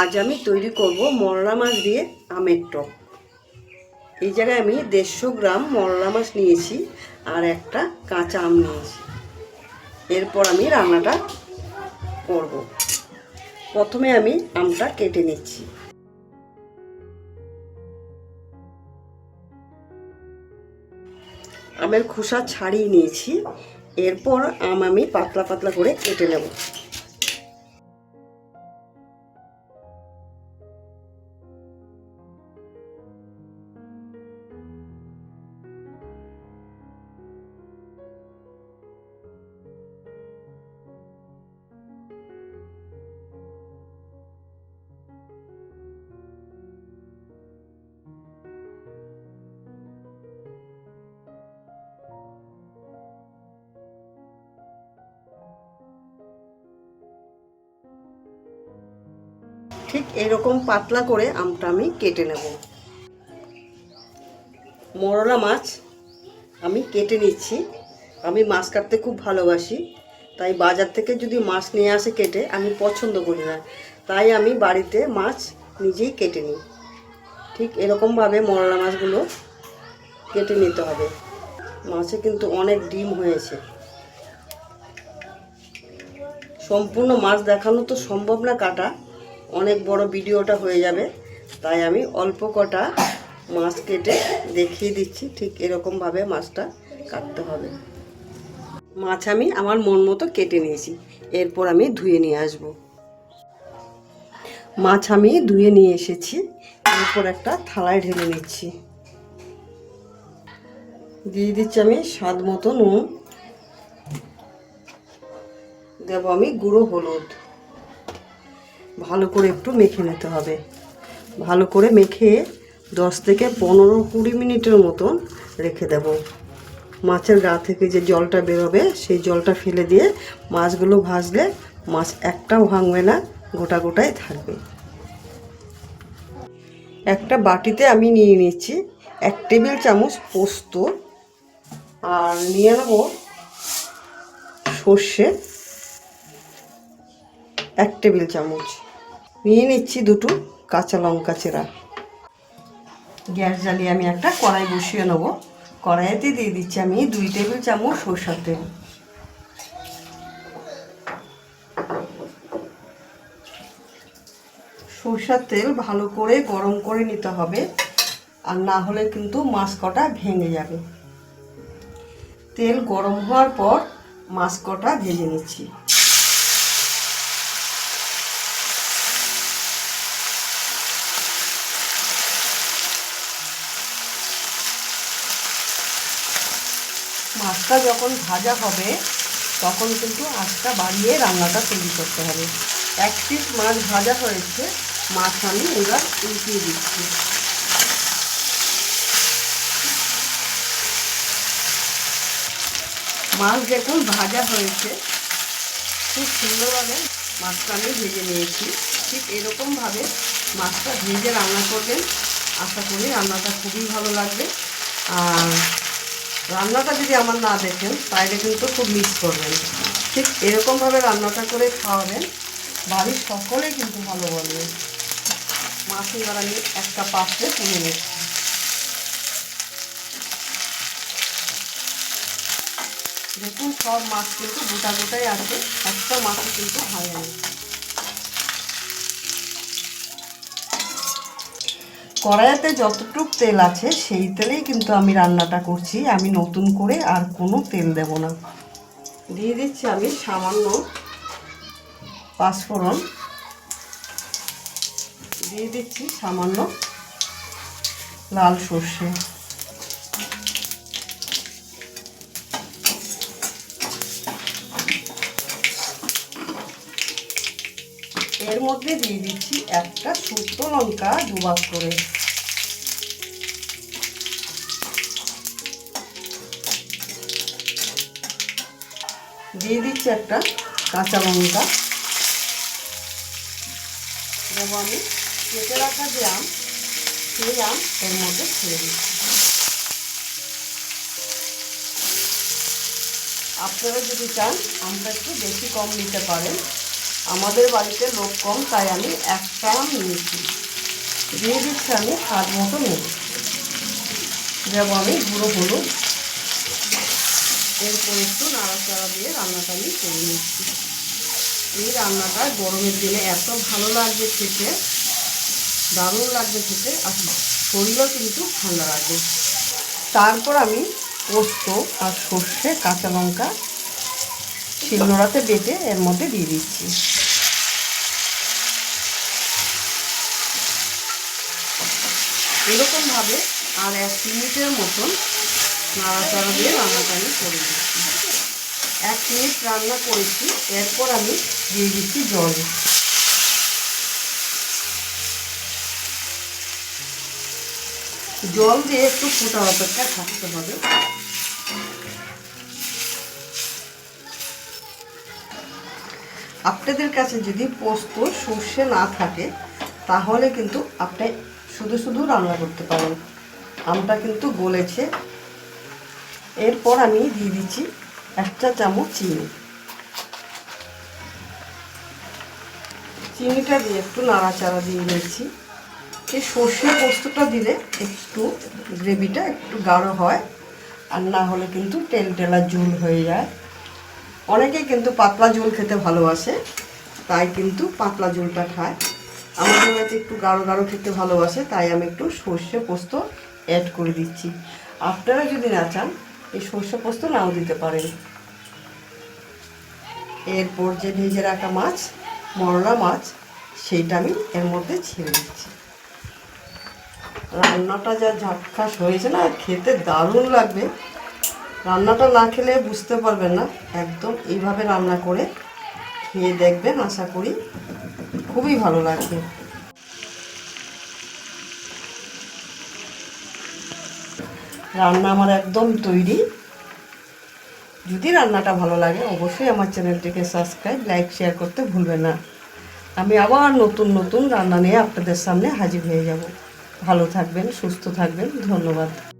আজ আমি তৈরি করব মরলা মাছ দিয়ে আমের টক। এই জায়গায় আমি দেড়শো গ্রাম মরলা মাছ নিয়েছি আর একটা কাঁচা আম নিয়েছি। এরপর আমি রান্নাটা করব। প্রথমে আমি আমটা কেটে নিচ্ছি। আমের খোসা ছাড়িয়ে নিয়েছি। এরপর আম আমি পাতলা পাতলা করে কেটে নেব। ঠিক এরকম পাতলা করে আমটা আমি কেটে নেব। মরলা মাছ আমি কেটে নিচ্ছি। আমি মাছ কাটতে খুব ভালোবাসি, তাই বাজার থেকে যদি মাছ নিয়ে আসে কেটে, আমি পছন্দ করি না। তাই আমি বাড়িতে মাছ নিজেই কেটে নিই। ঠিক এরকমভাবে মরলা মাছগুলো কেটে নিতে হবে। মাছে কিন্তু অনেক ডিম হয়েছে। সম্পূর্ণ মাছ দেখানো তো সম্ভব না কাটা। অনেক বড় ভিডিওটা হয়ে যাবে। তাই আমি অল্প কটা মাছ কেটে দেখিয়ে দিচ্ছি ঠিক এরকমভাবে মাছটা কাটতে হবে। মাছ আমি আমার মন মতো কেটে নিয়েছি। এরপর আমি ধুয়ে নিয়ে আসব। মাছ আমি ধুয়ে নিয়ে এসেছি। এরপর একটা থালায় ঢেলে নিচ্ছি। দিয়ে দিচ্ছি আমি স্বাদ মতো নুন। দেবো আমি গুঁড়ো হলুদ। ভালো করে একটু মেখে নিতে হবে। ভালো করে মেখে দশ থেকে পনেরো কুড়ি মিনিটের মতন রেখে দেব। মাছের গা থেকে যে জলটা বেরোবে, সেই জলটা ফেলে দিয়ে মাছগুলো ভাজলে মাছ একটাও ভাঙবে না, গোটা গোটাই থাকবে। একটা বাটিতে আমি নিয়ে নিচ্ছি এক টেবিল চামচ পোস্ত আর নিয়ে নেব সর্ষে এক টেবিল চামচ। নিয়ে নিচ্ছি দুটো কাঁচা লঙ্কা চেরা। গ্যাস জ্বালিয়ে আমি একটা কড়াই বসিয়ে নেব। কড়াইতে দিয়ে দিচ্ছি আমি দুই টেবিল চামচ সরষার তেল। সরষার তেল ভালো করে গরম করে নিতে হবে, আর না হলে কিন্তু মাছ কটা ভেঙে যাবে। তেল গরম হওয়ার পর মাছ কটা ভেজে নিচ্ছি। মাছটা যখন ভাজা হবে, তখন কিন্তু আঁচটা বাড়িয়ে রান্নাটা তৈরি করতে হবে। এক পিস মাছ ভাজা হয়েছে, মাছ আমি এবার উল্টিয়ে দিচ্ছি। মাছ দেখুন ভাজা হয়েছে। খুব সুন্দরভাবে মাছটা আমি ভেজে নিয়েছি। ঠিক এরকমভাবে মাছটা ভেজে রান্না করবেন। আশা করি রান্নাটা খুবই ভালো লাগবে। আর রান্নাটা যদি আমার না দেখেন তাহলে কিন্তু খুব মিস করবেন। ঠিক এরকমভাবে রান্নাটা করে খাওয়াবেন, বাড়ির সকলেই কিন্তু ভালো বলবে। মাছ এবার আমি একটা পাত্রে তুলে নিচ্ছি দেখুন সব মাছ কিন্তু গোটা গোটাই আছে, একটা মাছ কিন্তু হয়নি কড়াইতে যতটুক তেল আছে, সেই তেলেই কিন্তু আমি রান্নাটা করছি। আমি নতুন করে আর কোনো তেল দেব না। দিয়ে দিচ্ছি আমি সামান্য পাঁচফোড়ন। দিয়ে দিচ্ছি সামান্য লাল সর্ষে। এর মধ্যে দিয়ে দিচ্ছি একটা শুকনো লঙ্কা দুবার করে। দিয়ে দিচ্ছি একটা কাঁচা লঙ্কা। দেবো আমি। কেটে রাখা যে আম, সেই আম এর মধ্যে ছেড়ে দিচ্ছি। আপনারা যদি চান, আমটা একটু বেশি কম নিতে পারেন। আমাদের বাড়িতে লোক কম, তাই আমি এক একটা নিয়েছি। দিয়ে দিচ্ছি আমি স্বাদ মতো নেব। দেব আমি গুঁড়ো হলুদ। এরপর একটু নাড়াচাড়া দিয়ে রান্নাটা আমি করে নিচ্ছি। এই রান্নাটা গরমের দিনে এত ভালো লাগবে খেতে, দারুণ লাগবে খেতে, আর শরীরও কিন্তু ঠান্ডা লাগবে তারপর আমি পোস্ত আর সর্ষে, কাঁচা লঙ্কা শিলনোড়াতে বেটে এর মধ্যে দিয়ে দিচ্ছি। এরকমভাবে আর এক মিনিটের মতন নাড়াচাড়া দিয়ে রান্নাটা আমি করে দিচ্ছি এক মিনিট রান্না করেছি, এরপর আমি দিয়ে দিচ্ছি জল। জল দিয়ে একটু ফোটা অপেক্ষা থাকতে হবে। আপনাদের কাছে যদি পোস্ত সর্ষে না থাকে, তাহলে কিন্তু আপনি শুধু শুধু রান্না করতে পারেন আমটা কিন্তু গলেছে। এরপর আমি দিয়ে দিচ্ছি একটা চামচ চিনি। চিনিটা দিয়ে একটু নাড়াচাড়া দিয়ে দিয়েছি। এই সর্ষে পোস্তটা দিলে একটু গ্রেভিটা একটু গাঢ় হয় আর না হলে কিন্তু তেল টেলা ঝোল হয়ে যায়। অনেকে কিন্তু পাতলা ঝোল খেতে ভালোবাসে, তাই কিন্তু পাতলা ঝোলটা খায়। আমাদের বাড়িতে একটু গাঢ় গাঢ় খেতে ভালোবাসে, তাই আমি একটু সর্ষে পোস্ত অ্যাড করে দিচ্ছি। আপনারা যদি না চান, এই সর্ষে পোস্ত নাও দিতে পারেন। এরপর যে ভেজে রাখা মাছ, মরলা মাছ, সেইটা আমি এর মধ্যে ছেড়ে দিচ্ছি। রান্নাটা যা ঝাটখাস হয়েছে না, খেতে দারুণ লাগবে। রান্নাটা না খেলে বুঝতে পারবেন না, একদম এইভাবে রান্না করে খেয়ে দেখবেন, আশা করি খুবই ভালো লাগবে রান্না আমার একদম তৈরি। যদি রান্নাটা ভালো লাগে, অবশ্যই আমার চ্যানেলটিকে সাবস্ক্রাইব, লাইক, শেয়ার করতে ভুলবেন না। আমি আবার নতুন নতুন রান্না নিয়ে আপনাদের সামনে হাজির হয়ে যাব। ভালো থাকবেন, সুস্থ থাকবেন, ধন্যবাদ।